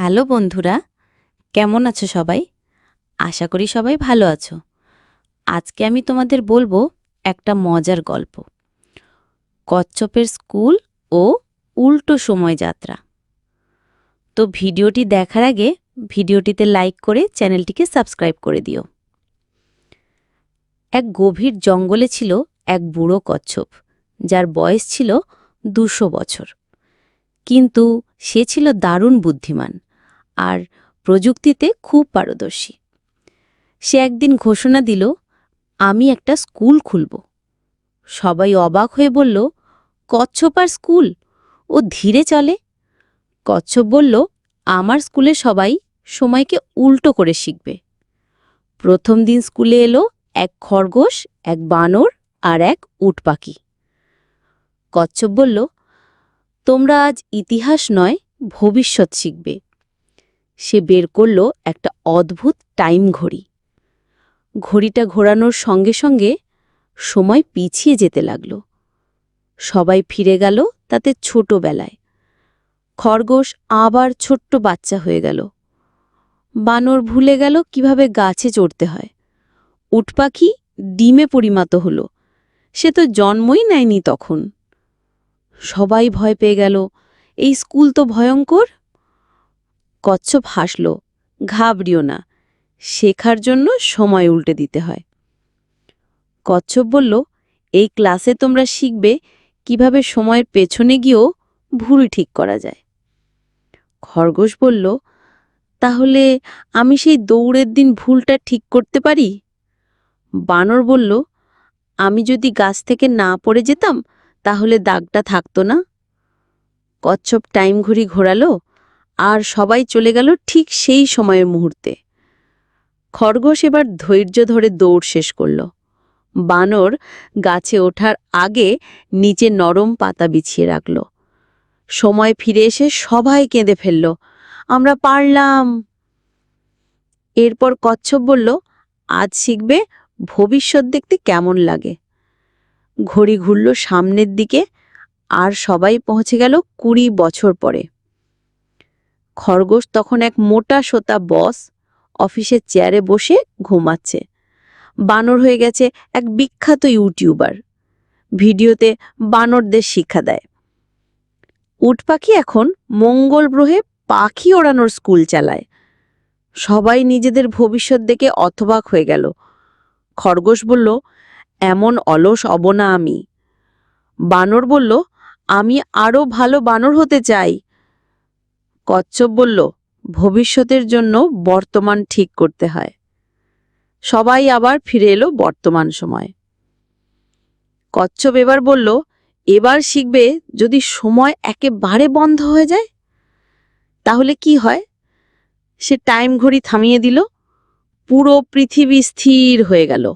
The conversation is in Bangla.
হ্যালো বন্ধুরা, কেমন আছো সবাই? আশা করি সবাই ভালো আছো। আজকে আমি তোমাদের বলব একটা মজার গল্প। কচ্ছপের স্কুল ও উল্টো সময় যাত্রা। তো ভিডিওটি দেখার আগে ভিডিওটিতে লাইক করে চ্যানেলটিকে সাবস্ক্রাইব করে দিও। এক গভীর জঙ্গলে ছিল এক বুড়ো কচ্ছপ, যার বয়স ছিল দুশো বছর। কিন্তু সে ছিল দারুণ বুদ্ধিমান। আর প্রযুক্তিতে খুব পারদর্শী। সে একদিন ঘোষণা দিল, আমি একটা স্কুল খুলব। সবাই অবাক হয়ে বলল, কচ্ছপ আর স্কুল? ও ধীরে চলে? কচ্ছপ বলল, আমার স্কুলে সবাই সময়কে উল্টো করে শিখবে। প্রথম দিন স্কুলে এলো এক খরগোশ, এক বানর আর এক উট পাখি। কচ্ছপ বলল, তোমরা আজ ইতিহাস নয়, ভবিষ্যৎ শিখবে। সে বের করল একটা অদ্ভুত টাইম ঘড়ি। ঘড়িটা ঘোরানোর সঙ্গে সঙ্গে সময় পিছিয়ে যেতে লাগল। সবাই ফিরে গেল তাতে ছোটবেলায়। খরগোশ আবার ছোট্ট বাচ্চা হয়ে গেল। বানর ভুলে গেল কীভাবে গাছে চড়তে হয়। উট পাখি ডিমে পরিণত হল। সে তো জন্মই নেয়নি তখন। সবাই ভয় পেয়ে গেল। এই স্কুল তো ভয়ঙ্কর। কচ্ছপ হাসল, ঘাবড়িও না, শেখার জন্য সময় উল্টে দিতে হয়। কচ্ছপ বলল, এই ক্লাসে তোমরা শিখবে কীভাবে সময়ের পেছনে গিয়েও ভুল ঠিক করা যায়। খরগোশ বলল, তাহলে আমি সেই দৌড়ের দিন ভুলটা ঠিক করতে পারি? বানর বলল, আমি যদি গাছ থেকে না পড়ে যেতাম, তাহলে দাগটা থাকতো না? কচ্ছপ টাইম ঘড়ি ঘোরালো আর সবাই চলে গেল ঠিক সেই সময়ের মুহূর্তে। খরগোশ এবার ধৈর্য ধরে দৌড় শেষ করল। বানর গাছে ওঠার আগে নিচে নরম পাতা বিছিয়ে রাখল। সময় ফিরে এসে সবাই কেঁদে ফেলল, আমরা পারলাম। এরপর কচ্ছপ বলল, আজ শিখবে, ভবিষ্যৎ দেখতে কেমন লাগে। ঘড়ি ঘুরল সামনের দিকে, আর সবাই পৌঁছে গেল কুড়ি বছর পরে। খরগোশ তখন এক মোটা সোতা বস অফিসের চেয়ারে বসে ঘুমাচ্ছে। বানর হয়ে গেছে এক বিখ্যাত ইউটিউবার। ভিডিওতে বানরদের শিক্ষা দেয়। উট পাখি এখন মঙ্গল গ্রহে পাখি ওড়ানোর স্কুল চালায়। সবাই নিজেদের ভবিষ্যৎ দেখে অথবাক হয়ে গেল। খরগোশ বলল, এমন অলস অবনা আমি। বানর বলল, আমি আরও ভালো বানর হতে চাই। কচ্ছপ বলল, ভবিষ্যতের জন্য বর্তমান ঠিক করতে হয়। সবাই আবার ফিরে এলো বর্তমান সময়। কচ্ছপ এবার বলল, এবার শিখবে যদি সময় একেবারে বন্ধ হয়ে যায়, তাহলে কি হয়? সে টাইম ঘড়ি থামিয়ে দিল, পুরো পৃথিবী স্থির হয়ে গেল।